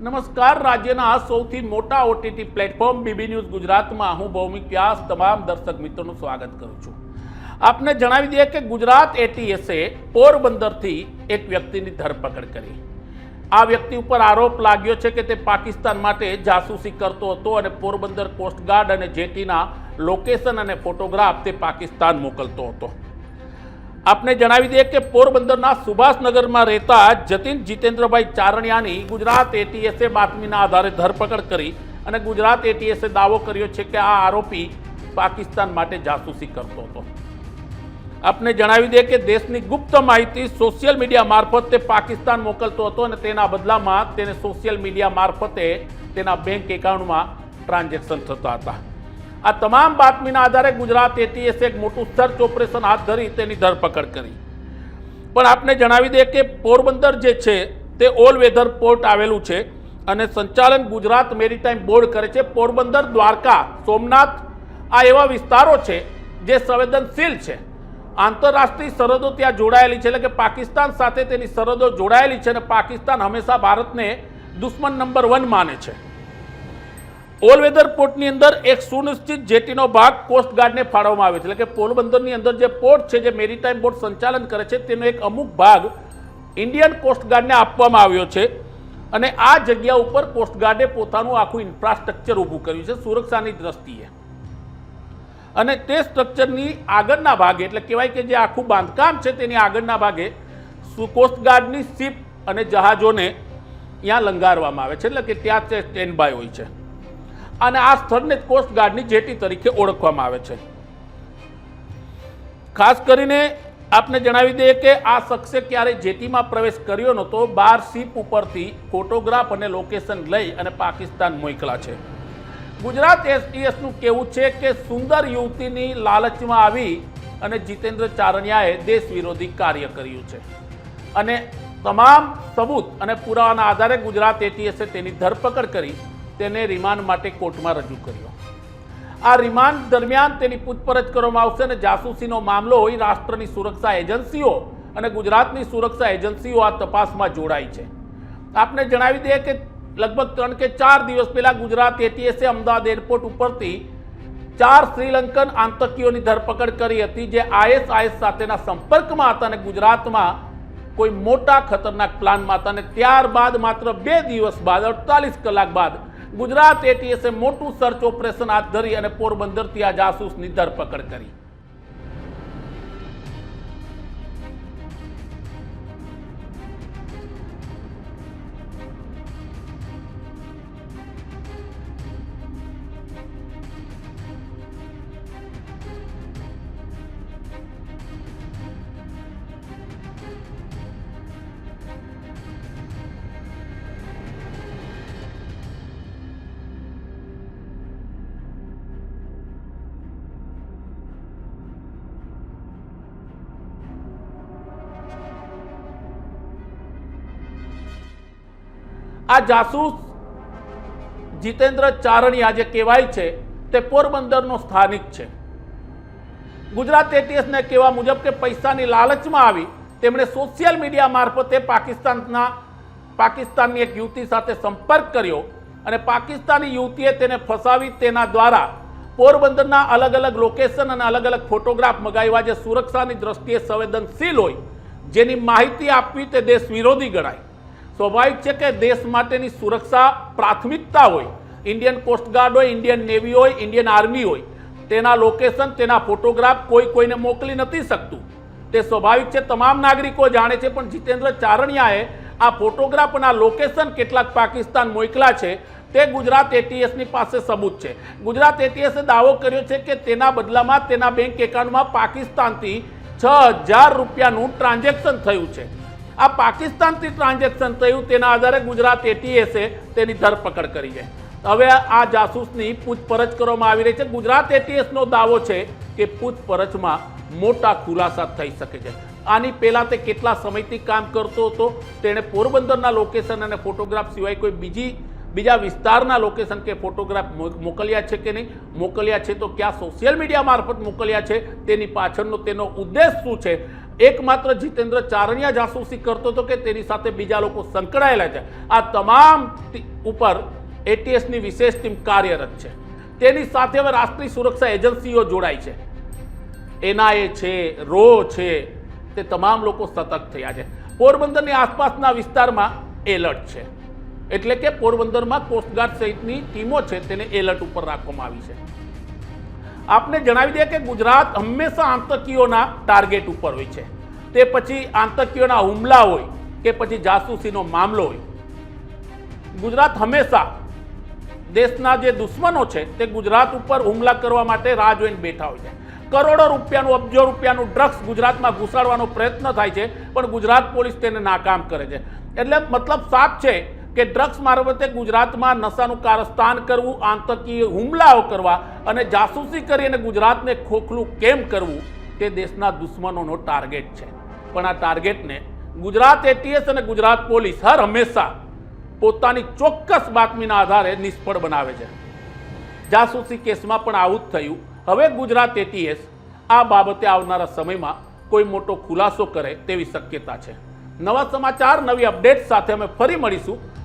નમસ્કાર. રાજ્યના આ સૌથી મોટા ઓટીટી પ્લેટફોર્મ બીબી ન્યૂઝ ગુજરાતમાં હું ભૌમિક વ્યાસ તમામ દર્શક મિત્રોનું સ્વાગત કરું છું. આપને જણાવી દઈએ કે ગુજરાત એટીએસે પોરબંદરથી એક વ્યક્તિની ધરપકડ કરી. આ વ્યક્તિ ઉપર આરોપ લાગ્યો છે કે તે પાકિસ્તાન માટે જાસૂસી કરતો હતો અને પોરબંદર કોસ્ટગાર્ડ અને જેટીના લોકેશન અને ફોટોગ્રાફ તે પાકિસ્તાન મોકલતો હતો. આપને જણાવી દઈએ કે પોરબંદરના સુભાષનગરમાં રહેતા જતીન જીતેન્દ્રભાઈ ચારણિયાની ગુજરાત એટીએસે બાતમીના આધારે ધરપકડ કરી અને ગુજરાત એટીએસે દાવો કર્યો છે કે આ આરોપી પાકિસ્તાન માટે જાસૂસી કરતો હતો. આપને જણાવી દઈએ કે દેશની ગુપ્ત માહિતી સોશિયલ મીડિયા મારફતે પાકિસ્તાન મોકલતો હતો અને તેના બદલામાં તેને સોશિયલ મીડિયા મારફતે તેના બેંક એકાઉન્ટમાં ટ્રાન્ઝેક્શન થતા હતા. આ તમામ બાતમીના આધારે ગુજરાત એટીએસે એક મોટું સર્ચ ઓપરેશન હાથ ધરી તેની ધરપકડ કરી. પણ આપને જણાવી દઈએ કે પોરબંદર જે છે, તે ઓલ વેધર પોર્ટ આવેલું છે અને સંચાલન ગુજરાત મેરીટાઈમ બોર્ડ કરે છે. પોરબંદર, દ્વારકા, સોમનાથ, આ એવા વિસ્તારો છે જે સંવેદનશીલ છે. આંતરરાષ્ટ્રીય સરહદો ત્યાં જોડાયેલી છે, એટલે કે પાકિસ્તાન સાથે તેની સરહદો જોડાયેલી છે અને પાકિસ્તાન હંમેશા ભારતને દુશ્મન નંબર વન માને છે. ઓલ વેધર પોર્ટની અંદર એક સુનિશ્ચિત જેટીનો ભાગ કોસ્ટગાર્ડને ફાળવવામાં આવે છે. એટલે કે પોરબંદરની અંદર જે પોર્ટ છે, જે મેરીટાઈમ બોર્ડ સંચાલન કરે છે, તેનો એક અમુક ભાગ ઇન્ડિયન કોસ્ટગાર્ડને આપવામાં આવ્યો છે. અને આ જગ્યા ઉપર કોસ્ટગાર્ડે પોતાનું આખું ઇન્ફ્રાસ્ટ્રક્ચર ઊભું કર્યું છે, સુરક્ષાની દ્રષ્ટિએ. અને તે સ્ટ્રક્ચરની આગળના ભાગે, એટલે કહેવાય કે જે આખું બાંધકામ છે, તેની આગળના ભાગે કોસ્ટગાર્ડની શિપ અને જહાજોને ત્યાં લંગારવામાં આવે છે, એટલે કે ત્યાં તે સ્ટેન્ડ બાય હોય છે. અને આ સ્થળને કોસ્ટગાર્ડની જેટી તરીકે ઓળખવામાં આવે છે. ખાસ કરીને આપને જણાવી દઈએ કે આ શખ્સે ક્યારે જેટીમાં પ્રવેશ કર્યો નહોતો, બાર શિપ ઉપરથી ફોટોગ્રાફ અને લોકેશન લઈ અને પાકિસ્તાન મોકલા છે. ગુજરાત એસટીએસનું કહેવું છે કે સુંદર યુવતીની લાલચમાં આવી અને જીતેન્દ્ર ચારણિયાએ દેશ વિરોધી કાર્ય કર્યું છે. અને તમામ સબૂત અને પુરાવાના આધારે ગુજરાત એટીએસે તેની ધરપકડ કરી તેને રિમાન્ડ માટે કોર્ટમાં રજૂ કર્યો. આ રિમાન્ડ દરમિયાન તેની પૂછપરછ કરવામાં આવશે અને જાસૂસીનો મામલો હોય રાષ્ટ્રની સુરક્ષા એજન્સીઓ અને ગુજરાતની સુરક્ષા એજન્સીઓ આ તપાસમાં જોડાઈ છે. આપને જણાવી દઈએ કે લગભગ ત્રણ કે ચાર દિવસ પહેલા ગુજરાત એટીએસે અમદાવાદ એરપોર્ટ ઉપરથી ચાર શ્રીલંકન આતંકીઓની ધરપકડ કરી હતી જે આઈએસઆઈએસ સાથેના સંપર્કમાં હતા અને ગુજરાતમાં કોઈ મોટા ખતરનાક પ્લાનમાં હતા અને ત્યારબાદ માત્ર બે દિવસ બાદ, અડતાલીસ કલાક બાદ ગુજરાત એટીએસે મોટું સર્ચ ઓપરેશન હાથ ધરી અને પોરબંદરથી આ જાસૂસની ધરપકડ કરી. આ જાસૂસ જીતેન્દ્ર ચારણિયા જે કહેવાય છે, તે પોરબંદરનો સ્થાનિક છે. ગુજરાત એટીએસને કહેવા મુજબ કે પૈસાની લાલચમાં આવી, તેમણે સોશિયલ મીડિયા મારફતે પાકિસ્તાનના, પાકિસ્તાનની એક યુવતી સાથે સંપર્ક કર્યો અને પાકિસ્તાની યુવતીએ તેને ફસાવી, તેના દ્વારા પોરબંદરના અલગ અલગ લોકેશન અને અલગ અલગ ફોટોગ્રાફ મગાવ્યા, જે સુરક્ષાની દ્રષ્ટિએ સંવેદનશીલ હોય. જેની માહિતી આપવી તે દેશ વિરોધી ગણાય. સ્વાભાવિક છે કે દેશ માટેની સુરક્ષા પ્રાથમિકતા હોય. ઇન્ડિયન કોસ્ટગાર્ડ હોય, ઇન્ડિયન નેવી હોય, ઇન્ડિયન આર્મી હોય. તેના લોકેશન, તેના ફોટોગ્રાફ કોઈ કોઈને મોકલી નથી શકતું. તે સ્વાભાવિક છે, તમામ નાગરિકો જાણે છે, પણ જીતેન્દ્ર ચારણિયાએ આ ફોટોગ્રાફ આ લોકેશન કેટલાક પાકિસ્તાન મોકલા છે, તે ગુજરાત એટીએસની પાસે સબૂત છે. ગુજરાત એટીએસે દાવો કર્યો છે કે તેના બદલામાં તેના બેંક એકાઉન્ટમાં પાકિસ્તાનથી છ હજાર રૂપિયાનું ટ્રાન્ઝેક્શન થયું છે. આ પાકિસ્તાનથી ટ્રાન્ઝેક્શન થયું, તેના આધારે ગુજરાત એટીએસે તેની ધરપકડ કરી છે. હવે આ જાસૂસની પૂછપરછ કરવામાં આવી રહી છે. ગુજરાત એટીએસનો દાવો છે કે પૂછપરછમાં મોટા ખુલાસા થઈ શકે છે. આની પહેલાં તે કેટલા સમયથી કામ કરતો હતો, તેણે પોરબંદરના લોકેશન અને ફોટોગ્રાફ સિવાય કોઈ બીજી બીજા વિસ્તારના લોકેશન કે ફોટોગ્રાફ મોકલ્યા છે કે નહીં? મોકલ્યા છે તો ક્યાં સોશિયલ મીડિયા મારફત મોકલ્યા છે? તેની પાછળનો તેનો ઉદ્દેશ શું છે? એકમાત્ર જીતેન્દ્ર ચારણિયા જાસૂસી કરતો હતો કે તેની સાથે બીજા લોકો સંકળાયેલા છે. આ તમામ ઉપર એટીએસની વિશેષ ટીમ કાર્યરત છે. તેની સાથે હવે રાષ્ટ્રીય સુરક્ષા એજન્સીઓ જોડાય છે. એનઆઈએ છે, રો છે, તે તમામ લોકો સતર્ક થયા છે. પોરબંદરની આસપાસના વિસ્તારમાં એલર્ટ છે. એટલે કે પોરબંદરમાં કોસ્ટગાર્ડ સહિતની ટીમો છે, તેને એલર્ટ ઉપર રાખવામાં આવી છે. આપને જણાવી દઈએ કે ગુજરાત હંમેશા આતંકીઓના ટાર્ગેટ ઉપર હોય છે. તે પછી આતંકીઓના હુમલા હોય કે પછી જાસૂસીનો મામલો હોય. ગુજરાત હંમેશા દેશના જે દુશ્મનો છે તે ગુજરાત ઉપર હુમલા કરવા માટે રાહ જોઈને બેઠા હોય છે. કરોડો રૂપિયાનું, અબજો રૂપિયાનું ડ્રગ્સ ગુજરાતમાં ઘુસાડવાનો પ્રયત્ન થાય છે, પણ ગુજરાત પોલીસ તેને નાકામ કરે છે. એટલે મતલબ સાફ છે કે ડ્રગ્સ મારફતે ગુજરાતમાં નશાનું કારસ્તાન કરવું, આતંકીય હુમલાઓ કરવા અને જાસૂસી કરી અને ગુજરાતને ખોખલું કેમ કરવું તે દેશના દુશ્મનોનો ટાર્ગેટ છે. પણ આ ટાર્ગેટને ગુજરાત એટીએસ અને ગુજરાત પોલીસ હર હંમેશા પોતાની ચોક્કસ બાતમીના આધારે નિષ્ફળ બનાવે છે. જાસૂસી કેસમાં પણ આવું જ થયું. હવે ગુજરાત એટીએસ આ બાબતે આવનારા સમયમાં કોઈ મોટો ખુલાસો કરે તેવી શક્યતા છે. નવા સમાચાર, નવી અપડેટ સાથે અમે ફરી મળીશું.